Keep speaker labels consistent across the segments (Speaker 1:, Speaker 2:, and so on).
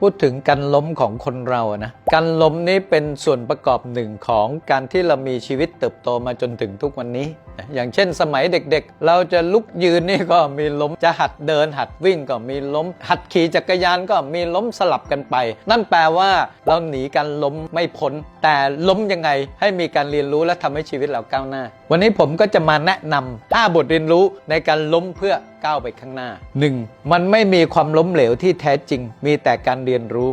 Speaker 1: พูดถึงการล้มของคนเราอะนะ การล้มนี้เป็นส่วนประกอบหนึ่งของการที่เรามีชีวิตเติบโตมาจนถึงทุกวันนี้ อย่างเช่นสมัยเด็กๆ เราจะลุกยืนนี่ก็มีล้ม จะหัดเดิน หัดวิ่งก็มีล้ม หัดขี่จักรยานก็มีล้มสลับกันไป นั่นแปลว่าเราหนีการล้มไม่พ้น แต่ล้มยังไงให้มีการเรียนรู้และทำให้ชีวิตเราก้าวหน้า วันนี้ผมก็จะมาแนะนำ5บทเรียนรู้ในการล้มเพื่อก้าวไปข้างหน้า 1. มันไม่มีความล้มเหลวที่แท้จริง มีแต่การเรียนรู้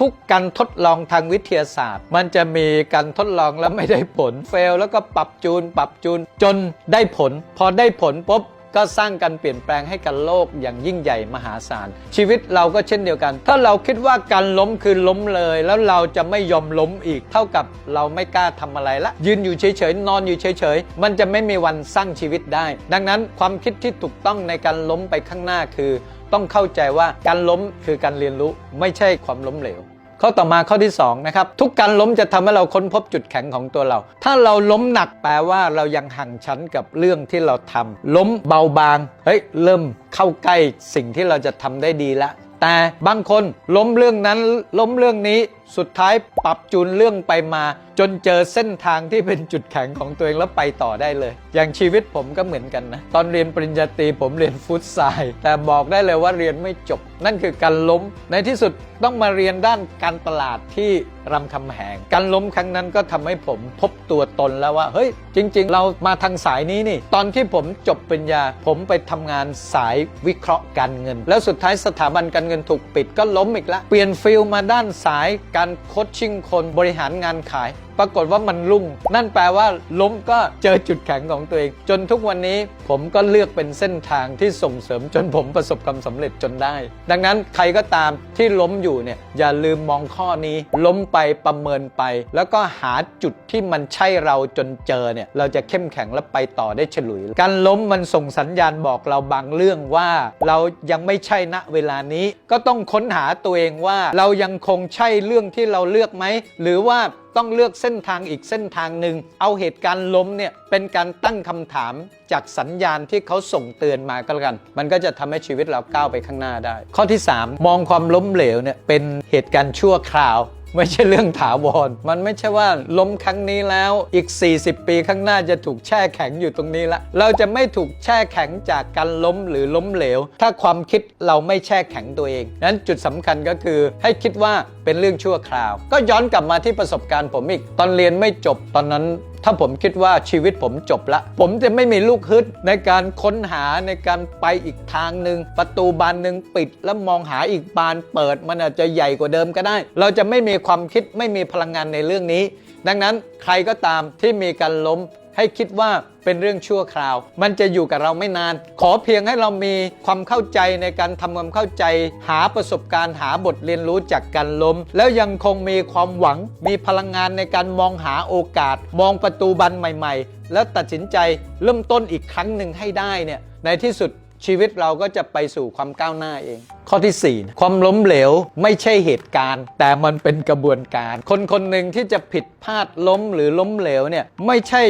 Speaker 1: ทุก ๆ การทดลองทางวิทยาศาสตร์ มันจะมีการทดลองแล้วไม่ได้ผลเฟลแล้วก็ปรับจูน ปรับจูนจนได้ผล พอได้ผลปุ๊บก็สร้างการเปลี่ยนแปลงให้กับโลกอย่างยิ่งใหญ่มหาศาล ชีวิตเราก็เช่นเดียวกัน ถ้าเราคิดว่าการล้มคือล้มเลย แล้วเราจะไม่ยอมล้มอีก เท่ากับเราไม่กล้าทำอะไรละ ยืนอยู่เฉยๆ นอนอยู่เฉยๆ มันจะไม่มีวันสร้างชีวิตได้ ดังนั้นความคิดที่ถูกต้องในการล้มไปข้างหน้าคือ ต้องเข้าใจว่าการล้มคือการเรียนรู้ไม่ใช่ความล้มเหลวข้อต่อมาข้อที่2นะครับทุกการล้มจะทำให้เราค้นพบจุดแข็งของตัวเรา ถ้าเราล้มหนักแปลว่าเรายังห่างชั้นกับเรื่องที่เราทำล้มเบาบางเฮ้ยเริ่มเข้าใกล้สิ่งที่เราจะทำได้ดีละแต่บางคนล้มเรื่องนั้นล้มเรื่องนี้ สุดท้ายปรับจูนเรื่องไปมา จนเจอเส้นทางที่เป็นจุดแข็งของตัวเองแล้วไปต่อได้เลย อย่างชีวิตผมก็เหมือนกันนะ ตอนเรียนปริญญาตรีผมเรียนฟุตไซด์แต่บอกได้เลยว่าเรียนไม่จบ นั่นคือการล้ม ในที่สุดต้องมาเรียนด้านการตลาดที่รามคำแหง การล้มครั้งนั้นก็ทำให้ผมพบตัวตนแล้วว่า เฮ้ย จริง ๆ เรามาทางสายนี้นี่ ตอนที่ผมจบปริญญา ผมไปทำงานสายวิเคราะห์การเงิน แล้วสุดท้ายสถาบันการเงินถูกปิดก็ล้มอีกแล้วเปลี่ยนฟิลมาด้านสายการโคชชิ่งคนบริหารงานขาย ปรากฏว่ามันรุ่ง นั่นแปลว่าล้มก็เจอจุดแข็งของตัวเอง จนทุกวันนี้ผมก็เลือกเป็นเส้นทางที่ส่งเสริมจนผมประสบความสำเร็จจนได้ ดังนั้นใครก็ตามที่ล้มอยู่เนี่ยอย่าลืมมองข้อนี้ ล้มไปประเมินไป แล้วก็หาจุดที่มันใช่เราจนเจอเนี่ยเราจะเข้มแข็งและไปต่อได้ฉลุย การล้มมันส่งสัญญาณบอกเราบางเรื่องว่า เรายังไม่ใช่ณเวลานี้ก็ต้องค้นหาตัวเองว่า เรายังคงใช่เรื่องที่เราเลือกไหมหรือว่าต้องเลือกเส้นทางอีกเส้นทางหนึ่งเอาเหตุการณ์ล้มเนี่ยเป็นการตั้งคำถามจากสัญญาณที่เขาส่งเตือนมาก็แล้วกัน มันก็จะทำให้ชีวิตเราก้าวไปข้างหน้าได้ ข้อที่ 3 มองความล้มเหลวเนี่ยเป็นเหตุการณ์ชั่วคราว ไม่ใช่เรื่องถาวร มันไม่ใช่ว่าล้มครั้งนี้แล้วอีก 40 ปีข้างหน้าจะถูกแช่แข็งอยู่ตรงนี้ละ เราจะไม่ถูกแช่แข็งจากการล้มหรือล้มเหลว ถ้าความคิดเราไม่แช่แข็งตัวเองนั้นจุดสำคัญก็คือให้คิดว่าเป็นเรื่องชั่วคราว ก็ย้อนกลับมาที่ประสบการณ์ผมอีก ตอนเรียนไม่จบตอนนั้นถ้าผมคิดว่าชีวิตผมจบละ ผมจะไม่มีลูกฮึดในการค้นหาในการไปอีกทางหนึ่งประตูบานหนึ่งปิด แล้วมองหาอีกบานเปิดมันอาจจะใหญ่กว่าเดิมก็ได้ เราจะไม่มีความคิดไม่มีพลังงานในเรื่องนี้ ดังนั้นใครก็ตามที่มีการล้ม ให้คิดว่าเป็นเรื่องชั่วคราว มันจะอยู่กับเราไม่นาน ขอเพียงให้เรามีความเข้าใจในการทำความเข้าใจ หาประสบการณ์หาบทเรียนรู้จากการล้ม แล้วยังคงมีความหวัง มีพลังงานในการมองหาโอกาส มองประตูบันใหม่ ๆ แล้วตัดสินใจเริ่มต้นอีกครั้งหนึ่งให้ได้เนี่ยในที่สุดชีวิตเราก็จะไปสู่ความก้าวหน้าเอง ข้อที่ 4 ความล้มเหลวไม่ใช่เหตุการณ์ แต่มันเป็นกระบวนการ คนคนหนึ่งที่จะผิดพลาดล้มหรือล้มเหลวเนี่ยไม่ใช่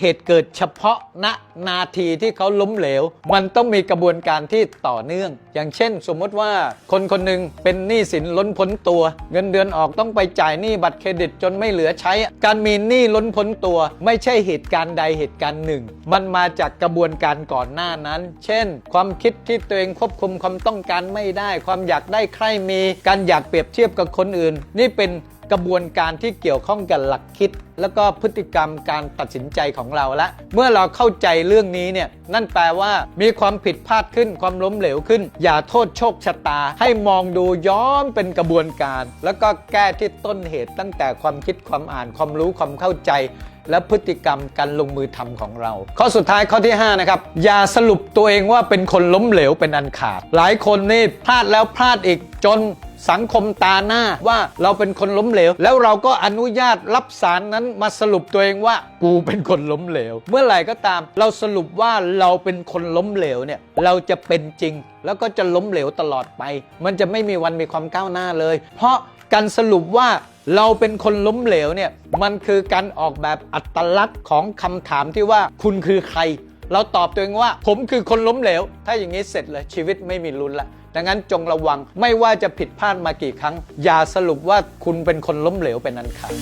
Speaker 1: เหตุเกิดเฉพาะณนาทีที่เขาล้มเหลว มันต้องมีกระบวนการที่ต่อเนื่อง อย่างเช่น สมมติว่าคนคนหนึ่งเป็นหนี้สินล้นพ้นตัว เงินเดือนออกต้องไปจ่ายหนี้บัตรเครดิตจนไม่เหลือใช้ การมีหนี้ล้นพ้นตัว ไม่ใช่เหตุการณ์ใดเหตุการณ์หนึ่ง มันมาจากกระบวนการก่อนหน้านั้น เช่น ความคิดที่ตัวเองควบคุมความต้องการไม่ได้ ความอยากได้ใครมี การอยากเปรียบเทียบกับคนอื่น นี่เป็น กระบวนการที่เกี่ยวข้องกับหลักคิด แล้วก็พฤติกรรมการตัดสินใจของเราละเมื่อเราเข้าใจเรื่องนี้เนี่ยนั่นแปลว่ามีความผิดพลาดขึ้นความล้มเหลวขึ้น อย่าโทษโชคชะตา ให้มองดูย้อนเป็นกระบวนการ แล้วก็แก้ที่ต้นเหตุตั้งแต่ความคิดความอ่านความรู้ความเข้าใจและพฤติกรรมการลงมือทำของเรา ข้อสุดท้ายข้อที่ 5 นะครับ อย่าสรุปตัวเองว่าเป็นคนล้มเหลวเป็นอันขาด หลายคนนี่พลาดแล้วพลาดอีกจน สังคมตาหน้าว่าเราเป็นคนล้มเหลว แล้วเราก็อนุญาตรับสารนั้นมาสรุปตัวเองว่า กูเป็นคนล้มเหลว เมื่อไหร่ก็ตาม เราสรุปว่าเราเป็นคนล้มเหลวเนี่ยเราจะเป็นจริง แล้วก็จะล้มเหลวตลอดไป มันจะไม่มีวันมีความก้าวหน้าเลย เพราะการสรุปว่าเราเป็นคนล้มเหลวเนี่ยมันคือการออกแบบอัตลักษณ์ของคำถามที่ว่าคุณคือใคร เราตอบตัวเองว่า ผมคือคนล้มเหลว ถ้าอย่างนี้เสร็จเลยชีวิตไม่มีลุ้นละ ดังนั้นจงระวังไม่ว่าจะผิดพลาดมากี่ครั้ง อย่าสรุปว่าคุณเป็นคนล้มเหลวเป็นอันขาด